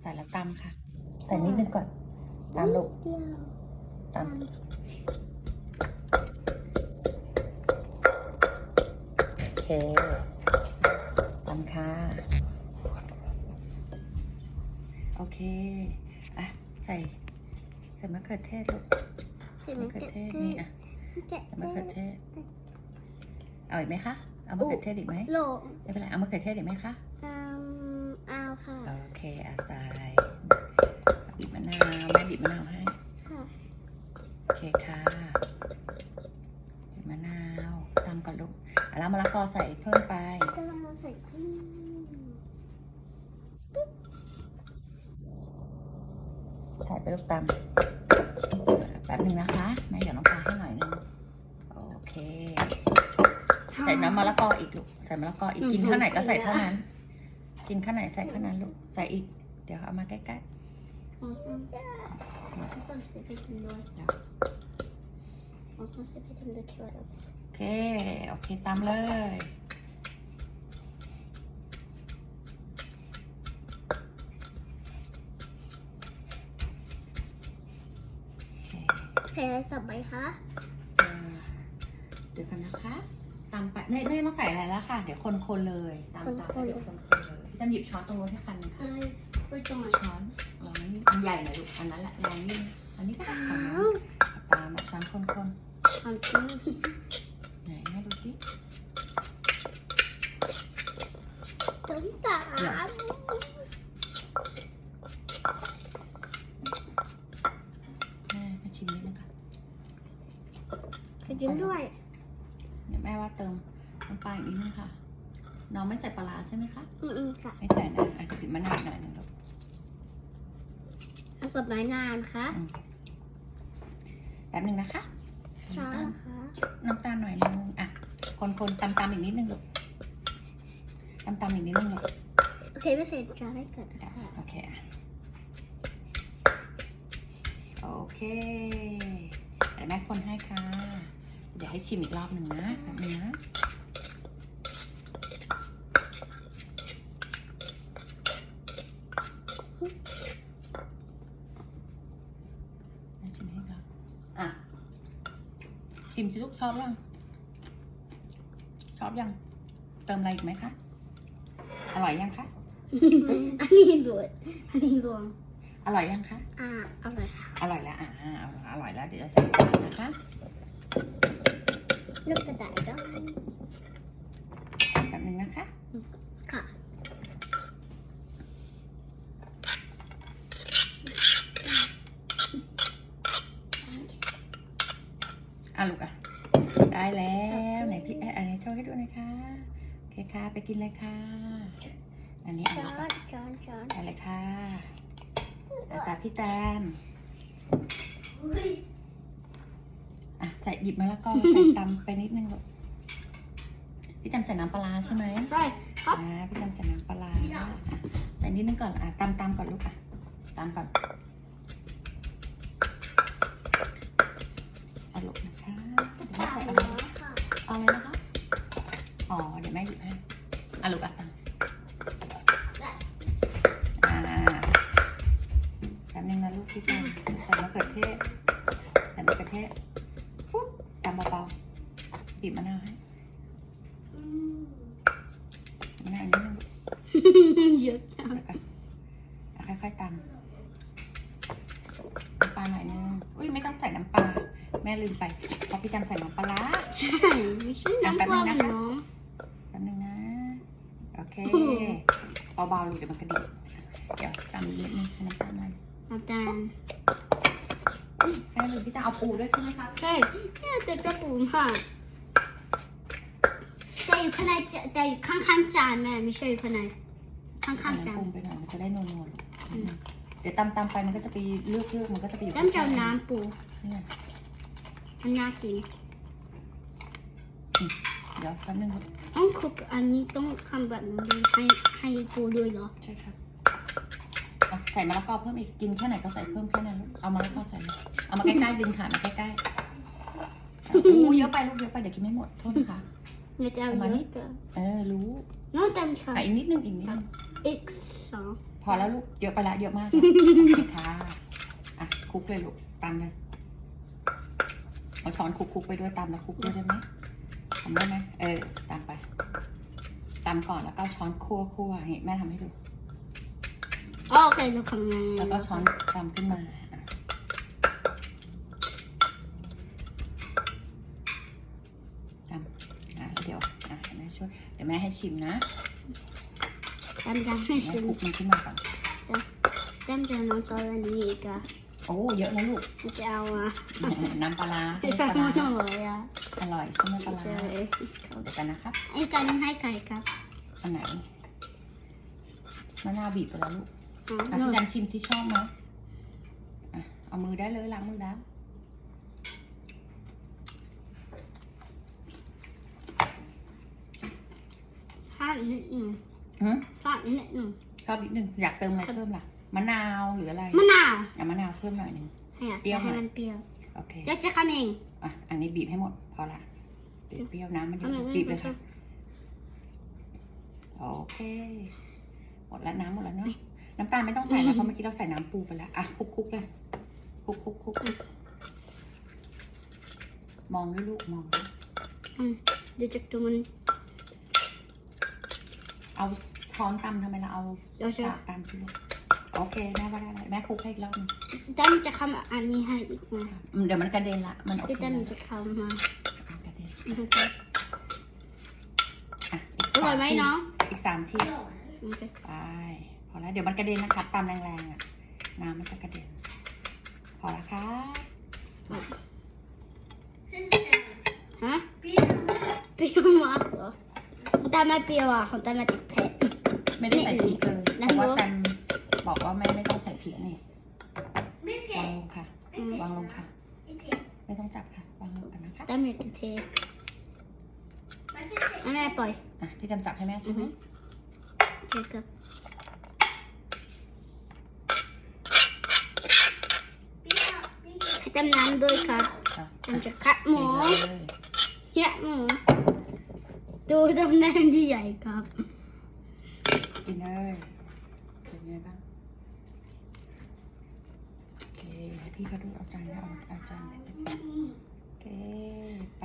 ใส่แล้วตำค่ะ ใส่นิดนึงก่อนตามลูกเดียวตำโอเคตำค่ะ โอเค อะ ใส่ใส่มะเขือเทศลูกเห็นไหมมะเขือเจ๊เทศนี่อะเจ๊ใส่มะเขือเทศเอาอีกไหมคะ เอามะเขือเทศอีกไหมโลไม่เป็นไร เอามะเขือเทศอีกไหมคะ อืมเอาค่ะ โอเคอาใส่บีบมะนาวแม่บีบมะนาวให้ค่ะโอเคค่ะบีบมะนาวตามก่อนลูกอะแล้วมะละกอใส่เพิ่มไปก็เราใส่กุ้งใส่ไปลูกตามแป๊บหนึ่งนะคะแม่เดี๋ยวน้ำปลาให้หน่อยนึงโอเค ใส่น้ำมะละกออีกลูกใส่มะละกออีกกินเท่าไหนก็ใส่เท่านั้น กินข้าไหนใส่ข้านั้นลูก ใส่อีก เดี๋ยวเอามาใกล้ Och sen, och sen sätter vi till då. Ja. Och sen sätter vi till det kvar. ๆโอเค โอเค ตามเลยโอเค Ska jag sabba i här? เอ่อเดี๋ยวกันนะคะตามไปไม่ไม่ต้องใส่อะไรแล้วค่ะ เดี๋ยวคนๆเลยตามตามไปเดี๋ยวคนๆเลยพี่จำหยิบช้อนตรงนู้นให้คันหนึงค่ะ Nej, oj då. ช้อนลองนี่อันใหญ่หน่อยลูกอันนั้นแหละลองนี่อันนี้ก็ได้ค่ะนะตามมาช้อนคน Allting. ๆไหนให้ดูสิ Vänta. Ja. แม่มาชิมนิดนึงค่ะ Ska du då? เดี๋ยวแม่ว่าเติมน้ำปลาอีกนิดนึงค่ะ น้องไม่ใส่ปลาร้าใช่ไหมคะ Mm, mm, så. ไม่ใส่นะอะเดี๋ยวบีบมะนาวอีกหน่อยหนึงลูก Jag får banan, ha? แป๊บนึงนะคะ Så, น้ำตาล ha? น้ำตาลหน่อยนึงอะ คนๆตำๆอีกนิดนึงลูกตำๆอีกนิดนึงลูก Okej, vi säger kärleken. อะโอเคอะโอเคเดี๋ยวแม่คนให้ค่ะ เดี๋ยวให้ชิมอีกรอบหนึ่งนะแป๊บนึงนะแม่ชิมให้ครับอะชิมสิลูกชอบยัง ชอบยัง เติมอะไรอีกไหมคะ อร่อยยังคะ อันนี้ดูอันนี้รวมอร่อยยังคะ อ่าอร่อยค่ะ อร่อยแล้วอ่าอร่อยแล้วเดี๋ยวจะใส่จานนะคะ ลูกกระดาษก็ แป๊บนึงนะคะ ค่ะ อะลูกอะ ได้แล้วไหนพี่แอนอันนี้โชว์ให้ดูหน่อยค่ะโอเคค่ะไปกินเลยค่ะ อันนี้ช้อะอนช้อนช้อนไปเลยค่ะอาตาพี่แตมอะใส่หยิบมะละกอใส่ตำไปนิดนึงลูกพี่แตมใส่น้ำปลาร้าใช่ไหมใช่ครับอ่าพี่แตมใส่น้ำปลาร้าอะใส่นิดนึงก่อนอะตำตำก่อนลูกอะตำก่อน เอาลูกนะคะเดี๋ยวแม่ใส่อะไรค่ะเอาอะไรนะคะ อ๋อ เดี๋ยวแม่หยิบให้อะลูกอะตำอ่าแป๊บนึงนะลูกพี่แตมใส่มะเขือเทศใส่มะเขือเทศฟุ๊บตำเบาๆบีบมะนาวให้อืมมะนาวนิดนึงเยอะจัง เดี๋ยวก่อนเอาค่อยๆตำน้ำปลาหน่อยนึง อุ้ยไม่ต้องใส่น้ำปลา แม่ลืมไปเพราะพี่จำใส่น้ำปลาร้าใช่ไม่ใช่น้ำปลาหรอแป๊บนึงนะ โอเคโอ้โหเบาๆลูกเดี๋ยวมันกระดิกเดี๋ยวตำนิดนึงให้น้ำตาลหน่อยอาจารย์แม่ลืมพี่ตาเอาปูด้วยใช่ไหมครับใช่เนี่ยจะกระปุกค่ะแต่อยู่ข้างในจะแต่อยู่ข้างๆจานแม่ไม่ใช่อยู่ข้างในข้างๆใส่จานน้ำปรุงไปหน่อยมันจะได้นัวๆลูกอืมเดี๋ยวตำตำๆไปมันก็จะไปเลือกเลือกๆมันก็จะไปอยู่น้ำจะเอาน้ำปูนี่ไง มันน่ากิน เดี๋ยวแป๊บนึงลูกต้องคุกอันนี้ต้องทำแบบนี้เลยให้ให้ปูด้วยเหรอ ใช่ครับเอาใส่มะละกอเพิ่มอีกกินแค่ไหนก็ใส่เพิ่มแค่นั้นลูกเอามะละกอใส่เลยเอามาใกล้ๆดึงขามาใกล้ๆเอาอู้เยอะไปลูกเยอะไปเดี๋ยวกินไม่หมดโทษนะคะเดี๋ยวจะเอาประมาณเยนี้อะเกินเออรู้น้องจำค่ะอะอีกนิดนึงอีกนิดนึงอีกสอง พออแล้วลูกเยอะไปละเยอะมากค่ะโอเคค่ะอะคลุกเลยลูกตามเลย เอาช้อนคลุกๆไปด้วยตามแล้วคลุกด้วยได้ไหมทำได้ไหมเออตามไปตามก่อนแล้วก็เอาช้อนคั่วคั่วๆนี่แม่ทำให้ดูอ๋อโอเคเราทำงานแล้วก็ช้อนตามขึ้นมาอะตามอะเดี๋ยวอะแม่ช่วยเดี๋ยวแม่ให้ชิมนะทำยังไม่แม่ชิมคลุกมันขึ้นมาก่อนทำจะน้องตอนนี้อีกอะ โอ้เยอะนะลูกจะเอาอะน้ำปลาร้าไม่น้ำปใช่ลาไม่ร้าเลยอะอร่อยใช่ไหมปลาใช่ร้าเดี๋ยวกันนะครับไอ้กันให้ไก่ครับอันไหนมะนาวบีบไปแล้วลูกอ๋ออะหนูพี่ดันชิมซิชอบไหมอะเอามือได้เลยล้างมือแล้วทอดนิดหนึ่งหืมทอดนิดหนึ่งชอบนิดนึงอยากเติมอะไรเพิ่มล่ะ มะนาวหรืออะไรมะนาวอะมะนาวเพิ่มหน่อยหนึงให้อะเปรี้ยวหน่ให้อยมันเปรี้ยวโอเคเดี๋ยวจะทำเอง อะ อันนี้บีบให้หมด พอละเดี๋ยวเปรี้ยวน้ำมันเยเอาหน่อะอยบีบเลยไม่ค่ะ โอเค หมดแล้วน้ำหมดแล้วเนาะ น้ำตาลไม่ต้องใส่แล้วเพราะเมื่อกี้เราใส่น้ำปูไปแล้ว อะคลุกๆเลยคลุกๆคลุกมองด้วยลูกมองด้วยอืมเดี๋ยวจะดูมัน เอาช้อนตำทำไมเราเอาเดี๋ยวจะ สากตำสิลูก โอเคแม่ว่าได้เลยแม่คลุกให้อีกรอบหนึงจำจะทำอันนี้ให้อีกนะอืมเดี๋ยวมันกระเด็นละ มันโอเคที่แล้วจำจะทำมามันกระเด็นโอเคอะอร่อยไหมน้องอีกสามทีโอเคไปพอแล้วเดี๋ยวมันกระเด็นนะครับตามแรงๆอะน้ำมันจะกระเด็น พอแล้วครับฮะเปรี้ยวมากเหรอของแต่ไม่เปรี้ยวอะของแต่ไม่ติดเผ็ดไม่ได้ใส่พริกเลยนี่เพราะว่าแล้วแตน บอกว่าแม่ไม่ต้องใส่พริกนี่วางลงค่ะอืมวางลงค่ะไม่ต้องจับค่ะ วางลงกันนะคะแต่ไม่ติดเทแม่ปล่อยอะ พี่จำจับให้แม่อืใช่อไหมฮึโอเคครับให้จำน้ำด้วยครับอะจำจะคัดหมูกินเลยเนี่ยหมูดูจำแนงที่ใหญ่ครับกินเลยเป็นไงบ้าง โอเค ให้ พี่เขาดูเอาจานแล้วเอาจานเลยโอเคไป